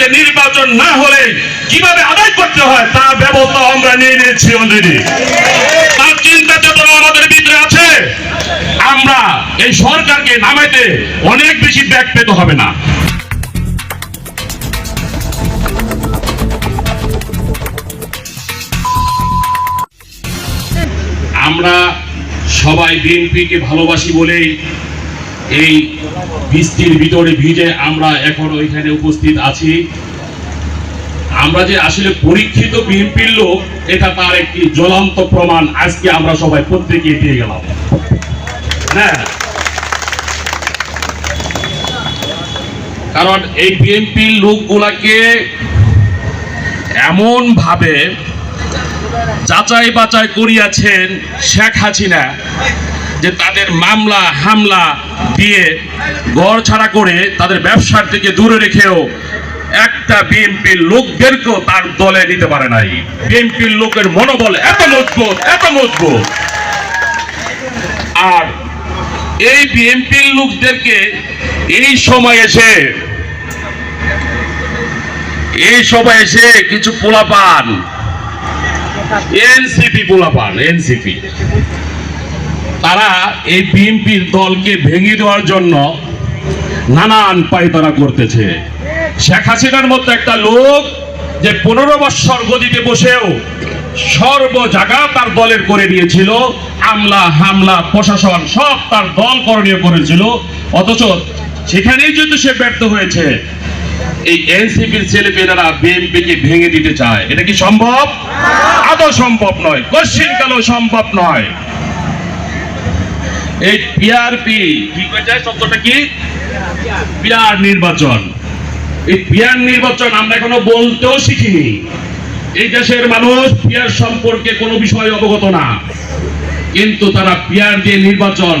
ফেব্রুয়ারিতে নির্বাচন না হলে কীভাবে আদায় করতে হয় তার ব্যবস্থা আমরা নিয়ে নিয়েছি অলরেডি তার চিন্তা চেতনা আমাদের ভিতরে আছে। আমরা এই সরকারকে নামাইতে অনেক বেশি ব্যাগ পেতে হবে না। আমরা সবাই বিএনপিকে ভালোবাসি বলেই এই বৃষ্টির ভিতরে ভিজে আমরা এখন ওইখানে উপস্থিত আছি। আমরা যে আসলে পরীক্ষিত বিএনপির লোক, এটা তার একটি জ্বলন্ত প্রমাণ। আজকে আমরা সবাই প্রত্যেকে দিয়ে গেলাম। হ্যাঁ কারণ এই বিএনপির লোকগুলাকে এমন ভাবে যাচাই বাচাই করিয়াছেন শেখ হাসিনা। যে তাদের মামলা, হামলা দিয়ে গড় ছাড়া করে তাদের ব্যবসার থেকে দূরে রেখেও একটা বিএনপির লোকদেরকেও তার দলে নিতে পারে নাই। বিএনপির লোকের মনোবল এত মজবুত এত মজবুত। আর এই বিএনপির লোকদেরকে এই সময় এসে, এই সময় এসে কিছু পোলাপান, এনসিপি পোলাপান, এনসিপি। তারা এই বিএনপির দলকে ভেঙে দেওয়ার জন্য নানান পায়তারা করতেছে। শেখ হাসিনার মতো একটা লোক যে পনেরো বৎসর গদিতে বসেও সর্ব জায়গা তার দলের করে দিয়েছিল আমলা, হামলা, প্রশাসন সব তার দল করণীয় করেছিল। অথচ সেখানেই যদি সে ব্যর্থ হয়েছে, এই এনসিপির ছেলে পেলেরা বিএনপিকে ভেঙে দিতে চায়। এটা কি সম্ভব? আদৌ সম্ভব নয়। কোশ্চিন কালো সম্ভব নয়। এই পিআরপি কি যায়? শব্দটা কি? পিআর নির্বাচন। এই পিআর নির্বাচন আমরা এখনও বলতেও শিখিনি। এই দেশের মানুষ সম্পর্কে কোনো অবগত না। কিন্তু তারা দিয়ে নির্বাচন,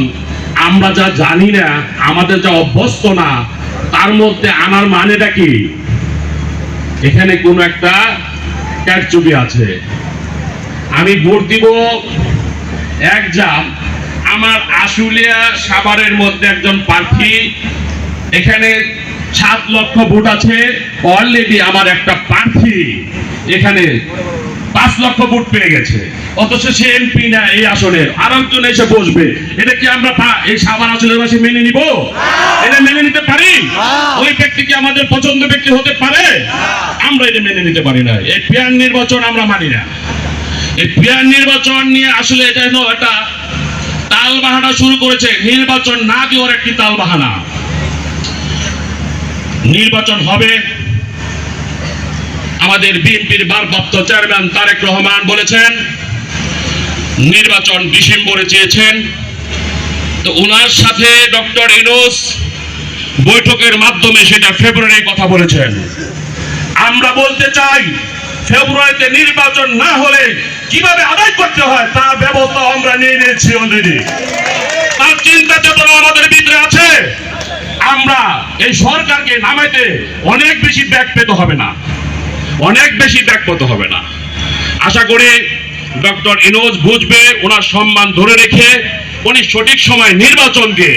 আমরা যা জানি না, আমাদের যা অভ্যস্ত না, তার মধ্যে আনার মানেটা কি? এখানে কোন একটা কারচুপি আছে। আমি ভোট দিব একজাম আমার আশুলিয়া সাভারের মধ্যে একজন প্রার্থী। এখানে সাত লক্ষ ভোট আছে। অলরেডি আমার একটা প্রার্থী এখানে পাঁচ লক্ষ ভোট পেয়ে গেছে। অথচ সে এমপি না এই আসনের। আর একজন এসে বসবে। এটা কি আমরা এই সাভার আসনের বাসী মেনে নিব? এটা মেনে নিতে পারি? ওই ব্যক্তি কি আমাদের পছন্দ ব্যক্তি হতে পারে? আমরা এটা মেনে নিতে পারি না। এই পেয়ার নির্বাচন আমরা মানি না। এই পেয়ার নির্বাচন নিয়ে আসলে এটা একটা তাল বাহানা শুরু করেছে, নির্বাচন না দেওয়ার একটি তাল বাহানা নির্বাচন হবে। আমাদের বিএনপির ভারপ্রাপ্ত চেয়ারম্যান তারেক রহমান বলেছেন, নির্বাচন ডিসেম্বরে চেয়েছেন। তো ওনার সাথে ডক্টর ইনোস বৈঠকের মাধ্যমে সেটা ফেব্রুয়ারি কথা বলেছেন। আমরা বলতে চাই, ফেব্রুয়ারিতে নির্বাচন না হলে কীভাবে আদায় করতে হয় তার ব্যবস্থা আমরা নিয়ে নিয়েছি অলরেডি তার চিন্তা চেতনা আমাদের ভিতরে আছে। আমরা এই সরকারকে নামাইতে অনেক বেশি ব্যাগ পেতে হবে না। অনেক বেশি ব্যাগ পেতে হবে না। আশা করি ডক্টর ইনোজ বুঝবে, ওনার সম্মান ধরে রেখে উনি সঠিক সময় নির্বাচন দিয়ে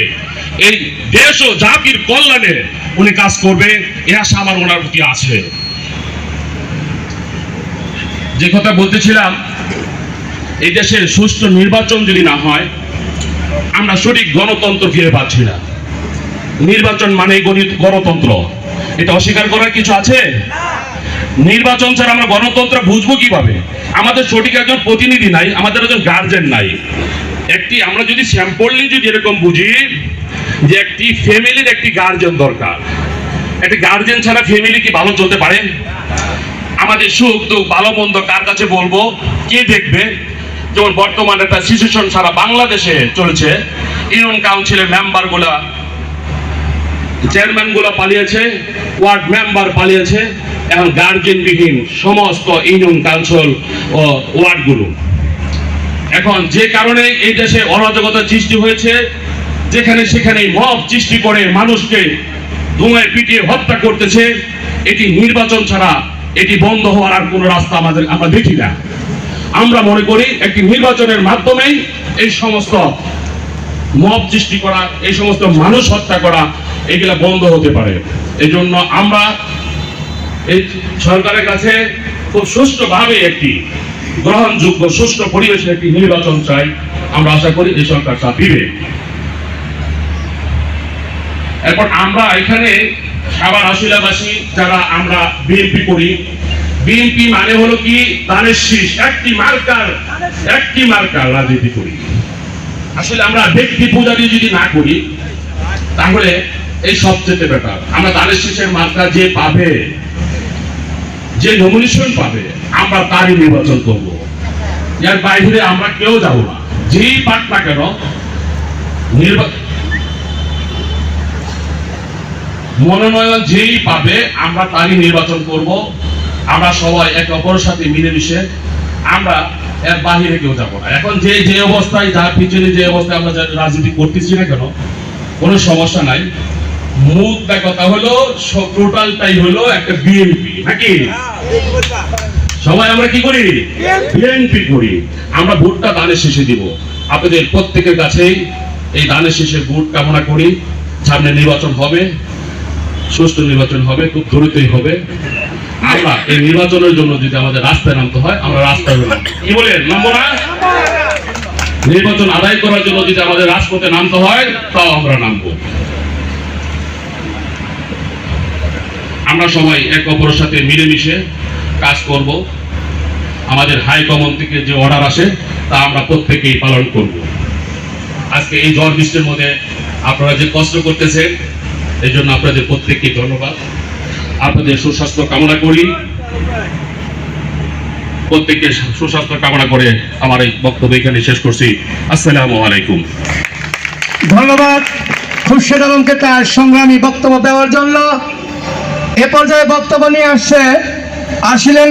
এই দেশ ও জাতির কল্যাণে উনি কাজ করবে, এ আশা আমার ওনার প্রতি আছে। যে কথা বলতেছিলাম এই দেশে সুষ্ঠু নির্বাচন যদি না হয়, আমরা সঠিক গণতন্ত্র ফিরে পাচ্ছি না। নির্বাচন মানে গণিত- গণতন্ত্র। এটা অস্বীকার করার কিছু আছে? নির্বাচন ছাড়া আমরা গণতন্ত্র বুঝব কীভাবে? আমাদের সঠিক একজন প্রতিনিধি নাই, আমাদের একজন গার্জেন নাই। একটি, আমরা যদি স্যাম্পললি যদি এরকম বুঝি যে একটি ফ্যামিলির একটি গার্জেন দরকার। একটি গার্জেন ছাড়া ফ্যামিলি কি ভালো চলতে পারে? আমাদের সুখ, দুঃখ, ভালো, মন্দ কার কাছে বলব? কে দেখবে? যেমন বর্তমানে একটা সিচুয়েশন সারা বাংলাদেশে চলছে। ইউনিয়ন কাউন্সিলের মেম্বারগুলা চেয়ারম্যানগুলো পালিয়েছে ওয়ার্ড মেম্বার পালিয়েছে এখন গার্জেন বিহীন সমস্ত ইউনিয়ন কাউন্সিল ও ওয়ার্ডগুলো এখন যে কারণে এই দেশে অরাজকতা সৃষ্টি হয়েছে, যেখানে সেখানে মব সৃষ্টি করে মানুষকে ধুমায় পিটিয়ে হত্যা করতেছে, এটি নির্বাচন ছাড়া এটি বন্ধ হওয়ার আর কোনো রাস্তা আমাদের আমরা দেখি না। আমরা মনে করি একটি নির্বাচনের মাধ্যমেই এই সমস্ত মব সৃষ্টি করা, এই সমস্ত মানুষ হত্যা করা, এগুলা বন্ধ হতে পারে। এই জন্য আমরা এই সরকারের কাছে খুব সুষ্ঠুভাবে একটি গ্রহণযোগ্য, সুষ্ঠু পরিবেশে একটি নির্বাচন চাই। আমরা আশা করি এই সরকার তা এরপর আমরা এখানে সাবার আশুলাবাসী যারা আমরা বিএনপি করি, বিএনপি মানে হলো কি? দানের শীষ, একটি মার্কার একটি মার্কার রাজনীতি করি। আসলে আমরা ব্যক্তি পূজা দিয়ে যদি না করি, তাহলে এই সবচেয়ে ব্যাপার আমরা দানের শীষের মার্কা যে পাবে, যে নমিনেশন পাবে, আমরা তারই নির্বাচন করব। এর বাইরে আমরা কেউ যাব না। যেই পাক না কেন নির্বাচন মনোনয়ন যেই পাবে, আমরা তারই নির্বাচন করব। আমরা সবাই একে অপরের সাথে মিলেমিশে আমরা এর বাহিরে কেউ যাব না। এখন যে যে অবস্থায়, যার পিছনে যে অবস্থায় আমরা রাজনীতি করতেছি না কেন, কোনো সমস্যা নাই। মুদ্রা কথা হলো টোটালটাই হলো একটা বিএনপি, নাকি? সবাই আমরা কি করি? বিএনপি করি। আমরা ভোটটা দানের শেষে দিব। আপনাদের প্রত্যেকের কাছেই এই দানের শেষে ভোট কামনা করি। সামনে নির্বাচন হবে। সুষ্ঠু নির্বাচন হবে, খুব দ্রুতই হবে। আমরা এই নির্বাচনের জন্য যদি আমাদের রাস্তায় নামতে হয়, আমরা রাস্তায় নামবো। কি বলেন? নামবো না? নির্বাচন আদায় করার জন্য যদি আমাদের রাজপথে নামতে হয়, তাও আমরা নামবো। আমরা সবাই এক অপরের সাথে মিলেমিশে কাজ করব। আমাদের হাই থেকে যে অর্ডার আসে, তা আমরা প্রত্যেকেই পালন করব। আজকে এই ঝড় বৃষ্টির মধ্যে আপনারা যে কষ্ট করতেছেন এই জন্য আপনাদের প্রত্যেককে ধন্যবাদ। আপনাদের সুস্বাস্থ্য কামনা করি। প্রত্যেককে সুস্বাস্থ্য কামনা করে আমার এই বক্তব্য এখানে শেষ করছি। আসসালামু আলাইকুম। ধন্যবাদ খুরশেদ আলমকে তার সংগ্রামী বক্তব্য দেওয়ার জন্য। এ পর্যায়ে বক্তব্য নিয়ে আসছে, আসিলেন